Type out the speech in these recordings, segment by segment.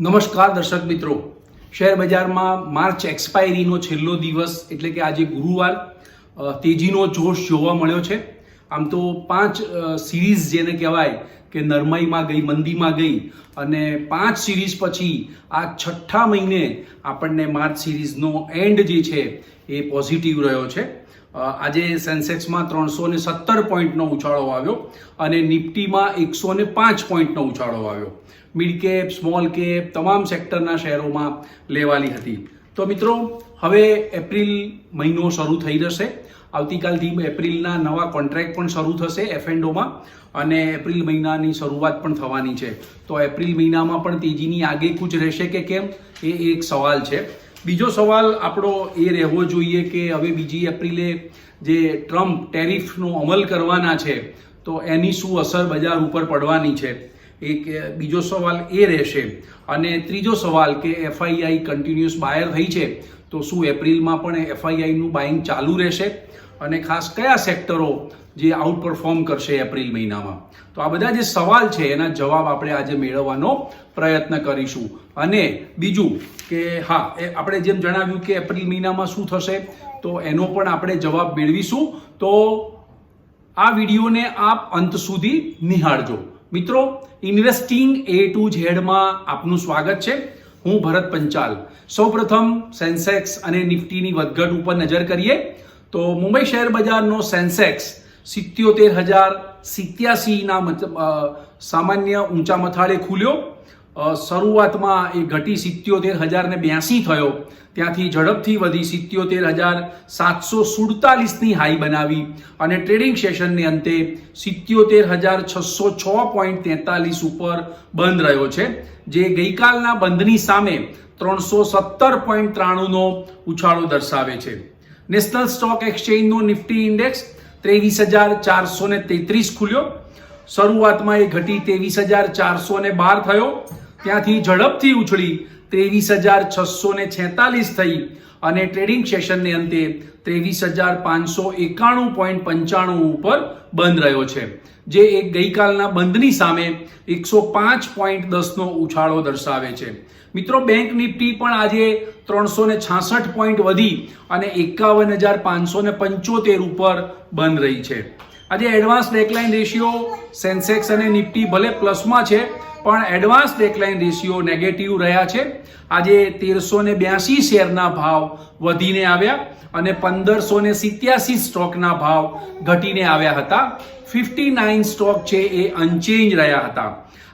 નમસ્કાર દર્શક મિત્રો. શેર બજારમાં માર્ચ એક્સપાયરીનો છેલ્લો દિવસ એટલે કે આજે ગુરુવાર તેજીનો જોશ જોવા મળ્યો છે. આમ તો પાંચ સિરીઝ જેને કહેવાય કે નરમાઈમાં ગઈ, મંદીમાં ગઈ અને પાંચ સિરીઝ પછી આ છઠ્ઠા મહિને આપણને માર્ચ સિરીઝનો એન્ડ જે છે એ પોઝિટિવ રહ્યો છે. આજે સેન્સેક્સમાં ત્રણસો ને સત્તર પોઈન્ટનો ઉછાળો આવ્યો અને નિફ્ટીમાં એકસો ને પાંચ પોઈન્ટનો ઉછાળો આવ્યો. મિડ કેપ સ્મોલ કેપ તમામ સેક્ટરના શેરોમાં લેવાલી હતી. તો મિત્રો, હવે એપ્રિલ મહિનો શરૂ થઈ જશે. આવતીકાલથી એપ્રિલના નવા કોન્ટ્રાક્ટ પણ શરૂ થશે એફએન્ડોમાં અને એપ્રિલ મહિનાની શરૂઆત પણ થવાની છે. તો એપ્રિલ મહિનામાં પણ તેજીની આગેકૂચ રહેશે કે કેમ? એ એક સવાલ છે. બીજો સવાલ આપણો એ રહેવો જોઈએ કે હવે બીજી એપ્રિલે જે ટ્રમ્પ ટેરિફનો અમલ કરવાના છે, તો એની શું અસર બજાર ઉપર પડવાની છે? એક બીજો સવાલ એ રહેશે. અને ત્રીજો સવાલ કે એફઆઈઆઈ કન્ટિન્યુઅસ બાયર થઈ છે, તો શું એપ્રિલમાં પણ એફઆઈઆઈનું બાઇંગ ચાલુ રહેશે? અને ખાસ કયા સેક્ટરો જે આઉટ પરફોર્મ કરશે એપ્રિલ મહિનામાં? તો આ બધા જે સવાલ છે, એના જવાબ આપણે આજે મેળવવાનો પ્રયત્ન કરીશું. અને બીજું કે, હા, એ આપણે જેમ જણાવ્યું કે એપ્રિલ મહિનામાં શું થશે, તો એનો પણ આપણે જવાબ મેળવીશું. તો આ વિડીયોને આપ અંત સુધી નિહાળજો. મિત્રો ઇન્વેસ્ટિંગ એ ટુ ઝેડમાં આપનું સ્વાગત છે. હું ભરત પંચાલ. સૌપ્રથમ સેન્સેક્સ અને નિફ્ટીની વધઘટ ઉપર નજર કરીએ. તો મુંબઈ શેર બજારનો સેન્સેક્સ સિત્યોતેર હજાર સિત્યાસીના સામાન્ય ઊંચા મથાળે ખુલ્યો. શરૂઆતમાં એ ઘટી સિત્યોતેર હજાર ને બ્યાસી થયો. ત્યાંથી ઝડપથી વધી સિત્યોતેર હજાર સાતસો સુડતાલીસની હાઈ બનાવી અને ટ્રેડિંગ સેશનને અંતે સિત્યોતેર હજાર છસો છ પોઈન્ટ તેતાલીસ ઉપર બંધ રહ્યો છે, જે ગઈકાલના બંધની સામે ત્રણસો સત્તર પોઈન્ટ ત્રાણુંનો ઉછાળો દર્શાવે છે. નેશનલ સ્ટોક એક્સચેન્જનો નિફ્ટી ઇન્ડેક્સ ત્રેવીસ હજાર ચારસો ને તેત્રીસ ખુલ્યો. શરૂઆતમાં એ ઘટી ત્રેવીસ હજાર ચારસો ને બાર થયો. ત્યાંથી ઝડપથી ઉછળી ત્રેવીસ હજાર છસો ને છેતાલીસ થઈ અને ટ્રેડિંગ સેશનને અંતે ત્રેવીસ હજાર પાંચસો એકાણું પોઈન્ટ પંચાણું ઉપર બંધ રહ્યો છે, જે એક ગઈકાલના બંધની સામે એકસો પાંચ પોઈન્ટ દસનો ઉછાળો દર્શાવે છે. મિત્રો બેંક નિફ્ટી પણ આજે ત્રણસો ને છાસઠ પોઈન્ટ વધી અને એકાવન હજાર પાંચસો ને પંચોતેર ઉપર બંધ રહી છે. આજે એડવાન્સ ડેકલાઇન રેશિયો સેન્સેક્સ અને નિફ્ટી ભલે પ્લસમાં છે, પણ એડવાન્સ ડેકલાઇન રેશિયો નેગેટિવ રહ્યા છે. આજે તેરસો ને બ્યાસી શેરના ભાવ વધીને આવ્યા અને પંદરસો ને સિત્યાસી સ્ટોકના ભાવ ઘટીને આવ્યા હતા. ફિફ્ટી નાઇન સ્ટોક છે એ અનચેન્જ રહ્યા હતા.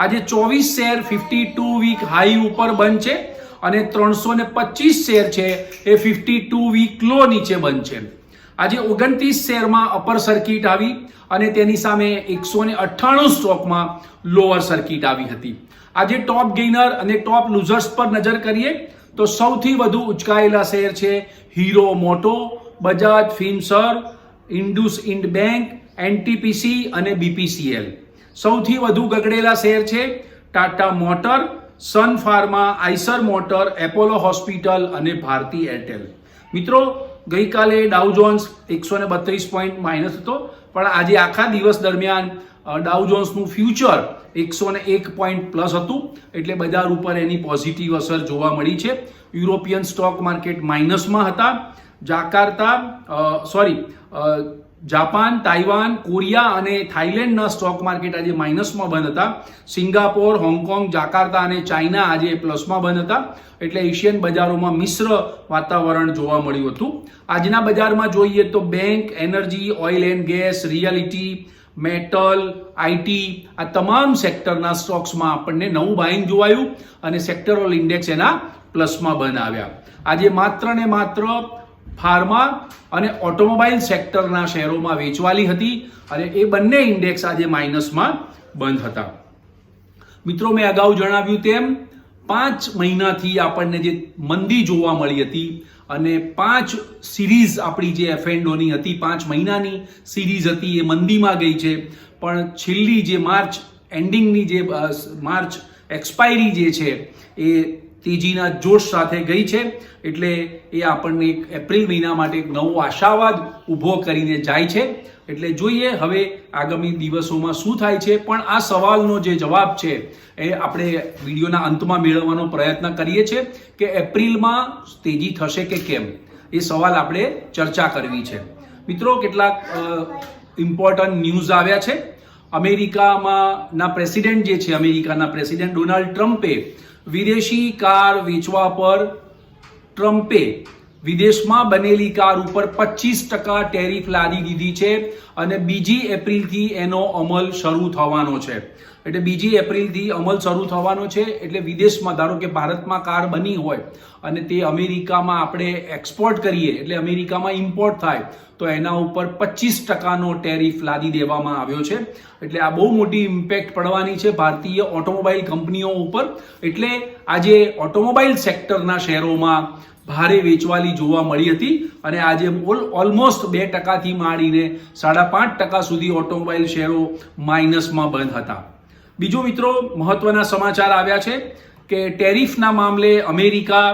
આજે ચોવીસ share fifty two week high ઉપર બંધ છે અને ત્રણસો ને પચીસ શેર છે એ ફિફ્ટી ટુ વીક લો નીચે બંધ છે આજે ઓગણત્રીસ શેરમાં અપર સર્કિટ આવી અને તેની સામે એકસો ને અઠ્ઠાણું સ્ટોકમાં લોઅર સર્કિટ આવી હતી. આજે ટોપ ગેઇનર અને ટોપ લૂઝર્સ પર નજર કરીએ તો સૌથી વધુ ઉચકાયેલા શેર છે Hero Moto Bajaj Finserv IndusInd bank NTPC અને બીપીસીએલ સૌથી વધુ ગગડેલા શેર છે Tata motor, Sun Pharma, Eicher motor, Apollo hospital અને ભારતી એરટેલ. મિત્રો, ગઈકાલે ડાઉ જોન્સ એકસો ને બત્રીસ પોઈન્ટ માઇનસ હતો, પણ આજે આખા દિવસ દરમિયાન ડાઉજોન્સનું ડાઉ જોન્સનું ફ્યુચર એકસો ને એક પોઈન્ટ પ્લસ હતું, એટલે બજાર ઉપર એની પોઝિટિવ અસર જોવા મળી છે. યુરોપિયન સ્ટોક માર્કેટ માઇનસમાં હતા. Jakarta sorry Japan, Taiwan, Korea અને થાઇલેન્ડના સ્ટોક માર્કેટ આજે માઇનસમાં બંધ હતા. સિંગાપોર, હોંગકોંગ, જાકાર્તા અને ચાઇના આજે પ્લસમાં બંધ હતા. એટલે એશિયન બજારોમાં મિશ્ર વાતાવરણ જોવા મળ્યું હતું. આજના બજારમાં જોઈએ તો bank, energy, oil and gas, realty, metal IT આ તમામ સેક્ટરના સ્ટોક્સમાં આપણને નવું બાઇંગ જોવાયું અને સેક્ટરલ ઇન્ડેક્સ એના પ્લસમાં બંધ આવ્યા. આજે માત્ર ને માત્ર ફાર્મા અને ઓટોમોબાઈલ સેક્ટરના શેરોમાં વેચવાલી હતી અને એ બંને ઇન્ડેક્સ આજે માઇનસમાં બંધ હતા. મિત્રો, મેં અગાઉ જણાવ્યું તેમ, પાંચ મહિનાથી આપણને જે મંદી જોવા મળી હતી અને પાંચ સિરીઝ આપણી જે એફેન્ડોની હતી, પાંચ મહિનાની સિરીઝ હતી, એ મંદીમાં ગઈ છે. પણ છેલ્લી જે માર્ચ એન્ડિંગની જે માર્ચ એક્સપાયરી જે છે એ તેજીના જોશ સાથે ગઈ છે. એટલે એ આપણને એક એપ્રિલ મહિના માટે એક નવો આશાવાદ ઊભો કરીને જાય છે. એટલે જોઈએ હવે આગામી દિવસોમાં શું થાય છે. પણ આ સવાલનો જે જવાબ છે એ આપણે વિડીયોના અંતમાં મેળવવાનો પ્રયત્ન કરીએ છીએ કે એપ્રિલમાં તેજી થશે કે કેમ? એ સવાલ આપણે ચર્ચા કરવી છે. મિત્રો, કેટલાક ઇમ્પોર્ટન્ટ ન્યૂઝ આવ્યા છે. અમેરિકામાં ના પ્રેસિડેન્ટ જે છે, અમેરિકાના પ્રેસિડેન્ટ ડોનાલ્ડ ટ્રમ્પે વિદેશી કાર વેચવા પર ટ્રમ્પે વિદેશમાં બનેલી કાર ઉપર પચીસ ટકા ટેરિફ લાદી દીધી છે અને બીજી એપ્રિલથી એનો અમલ શરૂ થવાનો છે. એટલે બીજી એપ્રિલથી અમલ શરૂ થવાનો છે એટલે વિદેશમાં, ધારો કે ભારતમાં કાર બની હોય અને તે અમેરિકામાં આપણે એક્સપોર્ટ કરીએ એટલે અમેરિકામાં ઇમ્પોર્ટ થાય તો એના ઉપર પચીસ ટકાનો ટેરિફ લાદી દેવામાં આવ્યો છે. એટલે આ બહુ મોટી ઇમ્પેક્ટ પડવાની છે ભારતીય ઓટોમોબાઈલ કંપનીઓ ઉપર. એટલે આજે ઓટોમોબાઈલ સેક્ટરના શેરોમાં ભારે વેચવાલી જોવા મળી હતી અને આજે ઓલમોસ્ટ બે ટકાથી માંડીને સાડા પાંચ ટકા સુધી ઓટોમોબાઈલ શેરો માઇનસમાં બંધ હતા. બીજો મિત્રો મહત્વના સમાચાર આવ્યા છે કે ટેરિફના મામલે અમેરિકા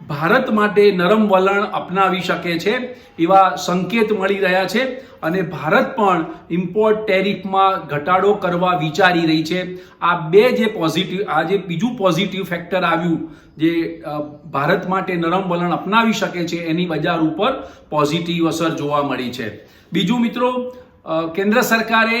ભારત માટે નરમ વલણ અપનાવી શકે છે એવા સંકેત મળી રહ્યા છે અને ભારત પણ ઇમ્પોર્ટ ટેરિફમાં ઘટાડો કરવા વિચારી રહી છે. આ બે જે પોઝિટિવ આ જે બીજું પોઝિટિવ ફેક્ટર આવ્યું જે ભારત માટે નરમ વલણ અપનાવી શકે છે એની બજાર ઉપર પોઝિટિવ અસર જોવા મળી છે. બીજું મિત્રો કેન્દ્ર સરકારે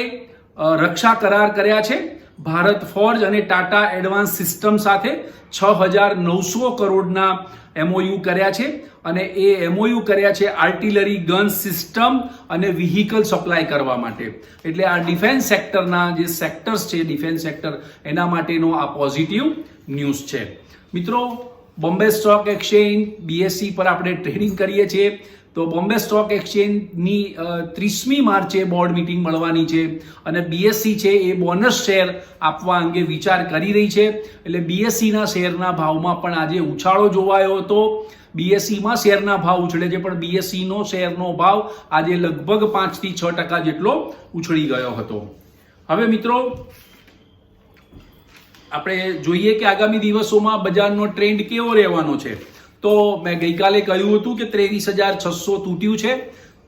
રક્ષા કરાર કર્યા છે. ભારત ફોર્જ અને ટાટા એડવાન્સ સિસ્ટમ સાથે છ હજાર નવસો કરોડના એમઓયુ કર્યા છે અને એ એમઓયુ કર્યા છે આર્ટિલરી ગન સિસ્ટમ અને વ્હીકલ સપ્લાય કરવા માટે. એટલે આ ડિફેન્સ સેક્ટરના જે સેક્ટર્સ છે ડિફેન્સ સેક્ટર એના માટેનો આ પોઝિટિવ ન્યૂઝ છે. મિત્રો બોમ્બે સ્ટોક એક્સચેન્જ બીએસસી પર આપણે ટ્રેડિંગ કરીએ છીએ. તો બોમ્બે સ્ટોક એક્સચેન્જની ત્રીસમી માર્ચે બોર્ડ મીટિંગ મળવાની છે અને બીએસસી છે એ બોનસ શેર આપવા અંગે વિચાર કરી રહી છે. એટલે બીએસસીના શેરના ભાવમાં પણ આજે ઉછાળો જોવાયો હતો. બીએસસીમાં શેરના ભાવ ઉછળે છે, પણ બીએસસીનો શેરનો ભાવ આજે લગભગ પાંચથી છ ટકા જેટલો ઉછળી ગયો હતો. હવે મિત્રો, આપણે જોઈએ કે આગામી દિવસોમાં બજારનો ટ્રેન્ડ કેવો રહેવાનો છે. તો મેં ગઈકાલે કહ્યું હતું કે ત્રેવીસ હજાર છસો તૂટ્યું છે.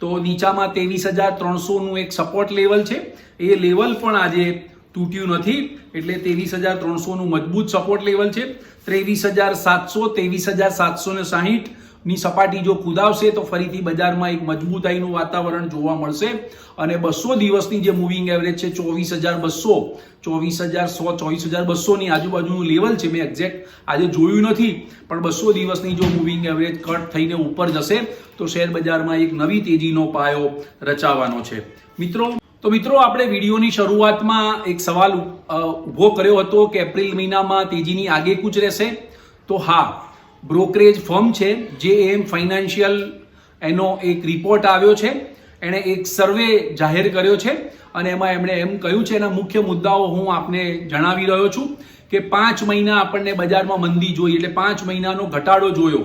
તો નીચામાં ત્રેવીસ હજાર ત્રણસોનું એક સપોર્ટ લેવલ છે. એ લેવલ પણ આજે તૂટ્યું નથી. એટલે ત્રેવીસ હજાર ત્રણસોનું મજબૂત સપોર્ટ લેવલ છે. ત્રેવીસ હજાર સાતસો, ત્રેવીસ હજાર સાતસો ને સાહીઠ ની સપાટી જો કુદાવશે તો ફરીથી બજારમાં એક મજબૂતાઈનું વાતાવરણ જોવા મળશે. અને બસો દિવસની જે મૂવિંગ એવરેજ છે, ચોવીસ હજાર બસો, ચોવીસ હજાર સો, ચોવીસ હજાર બસોની આજુબાજુનું લેવલ છે, મેં એક્ઝેક્ટ આજે જોયું નથી, પણ બસો દિવસની જો મૂવિંગ એવરેજ કટ થઈને ઉપર જશે, તો શેર બજારમાં એક નવી તેજીનો પાયો રચાવાનો છે. મિત્રો, તો મિત્રો, આપણે વિડીયોની શરૂઆતમાં એક સવાલ ઊભો કર્યો હતો કે એપ્રિલ મહિનામાં તેજીની આગેકૂચ રહેશે? તો હા બ્રોકરેજ ફર્મ છે, જે એમ ફાઇનાન્શિયલ એનો એક રિપોર્ટ આવ્યો છે, એણે એક સર્વે જાહેર કર્યો છે, અને એમાં એમણે એમ કહ્યું છે, એના મુખ્ય મુદ્દાઓ હું આપને જણાવી રહ્યો છું કે પાંચ મહિના આપણને બજારમાં મંદી જોઈ, એટલે પાંચ મહિનાનો ઘટાડો જોયો.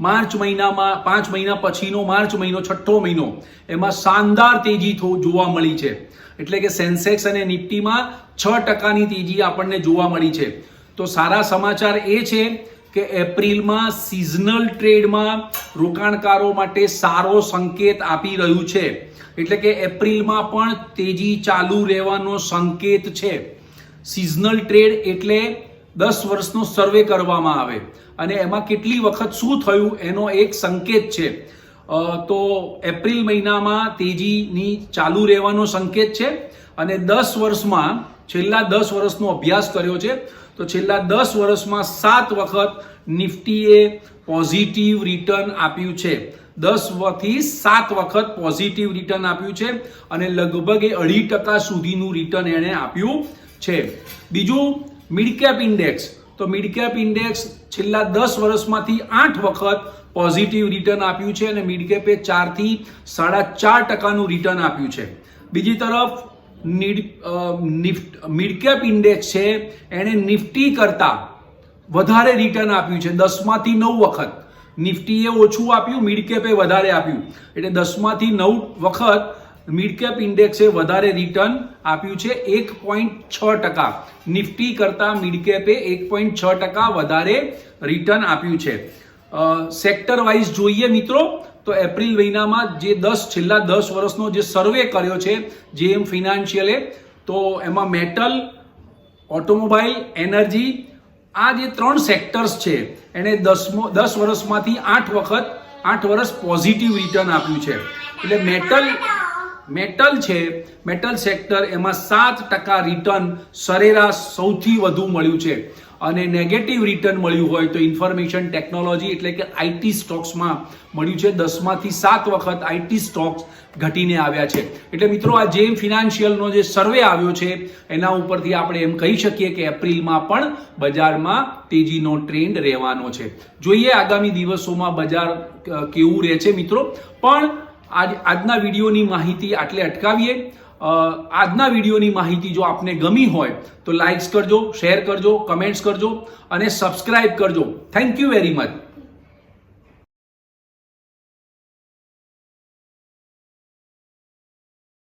માર્ચ મહિનામાં, પાંચ મહિના પછીનો, માર્ચ મહિનો, છઠ્ઠો મહિનો, એમાં શાનદાર તેજી જોવા મળી છે. એટલે કે સેન્સેક્સ અને નિફ્ટીમાં છ ટકાની તેજી આપણને જોવા મળી છે. તો સારા સમાચાર એ છે કે એપ્રિલમાં સિઝનલ ટ્રેડમાં રોકાણકારો માટે સારો સંકેત આપી રહ્યું છે. એટલે કે એપ્રિલમાં પણ તેજી ચાલુ રહેવાનો સંકેત છે. સિઝનલ ટ્રેડ એટલે દસ વર્ષનો સર્વે કરવામાં આવે. અને એમાં કેટલી વખત શું થયું એનો એક સંકેત છે. તો એપ્રિલ મહિનામાં તેજીની ચાલુ રહેવાનો સંકેત છે. અને દસ વર્ષમાં, છેલ્લા દસ વર્ષનો અભ્યાસ કર્યો છે તો છેલ્લા દસ વર્ષમાં સાત વખત નિફ્ટીએ પોઝિટિવ રિટર્ન આપ્યું છે. દસથી સાત વખત પોઝિટિવ રિટર્ન આપ્યું છે અને લગભગ એ અઢી ટકા સુધીનું રિટર્ન એણે આપ્યું છે. બીજું મિડ કેપ ઇન્ડેક્સ તો મિડકેપ ઇન્ડેક્સ છેલ્લા દસ વર્ષમાંથી આઠ વખત પોઝિટિવ રિટર્ન આપ્યું છે અને મિડ કેપે ચારથી સાડા ચાર ટકાનું રિટર્ન આપ્યું છે. બીજી તરફ મિડ કેપ ઇન્ડેક્સ છે, એણે નિફ્ટી કરતા વધારે રિટર્ન આપ્યું છે. દસમાંથી નવ વખત. નિફ્ટીએ ઓછું આપ્યું, મિડકેપે વધારે આપ્યું. એટલે દસમાંથી નવ વખત મિડકેપ ઇન્ડેક્સે વધારે રિટર્ન આપ્યું છે. એક પોઈન્ટ છ ટકા. નિફ્ટી કરતાં મિડ કેપે એક પોઈન્ટ છ ટકા વધારે રિટર્ન આપ્યું છે. સેક્ટર વાઇઝ જોઈએ મિત્રો તો એપ્રિલ મહિનામાં જે દસ, છેલ્લા દસ વર્ષનો જે સર્વે કર્યો છે જેએમ ફિનાન્શિયલે તો એમાં મેટલ ઓટોમોબાઈલ એનર્જી આ જે ત્રણ સેક્ટર્સ છે એણે દસમો, દસ વર્ષમાંથી આઠ વખત, આઠ વર્ષ પોઝિટિવ રિટર્ન આપ્યું છે. એટલે મેટલ મેટલ છે મેટલ સેક્ટર એમાં સાત ટકા રિટર્ન સરેરાશ સૌથી વધુ મળ્યું છે. અને નેગેટિવ રિટર્ન મળ્યું હોય તો ઇન્ફોર્મેશન ટેકનોલોજી એટલે કે આઈટી સ્ટોક્સમાં મળ્યું છે. દસમાંથી સાત વખત આઈટી સ્ટોક્સ ઘટીને આવ્યા છે. એટલે મિત્રો, આ જેમ ફિનાન્શિયલનો જે સર્વે આવ્યો છે, એના ઉપરથી આપણે એમ કહી શકીએ કે એપ્રિલમાં પણ બજારમાં તેજીનો ટ્રેન્ડ રહેવાનો છે. જોઈએ આગામી દિવસોમાં બજાર કેવું રહે છે મિત્રો. પણ આજ, આજના વિડીયોની માહિતી આટલે અટકાવીએ. આજના વિડીયોની માહિતી જો આપને ગમી હોય તો લાઇક્સ કરજો શેર કરજો કમેન્ટ્સ કરજો અને સબસ્ક્રાઇબ કરજો. Thank you very much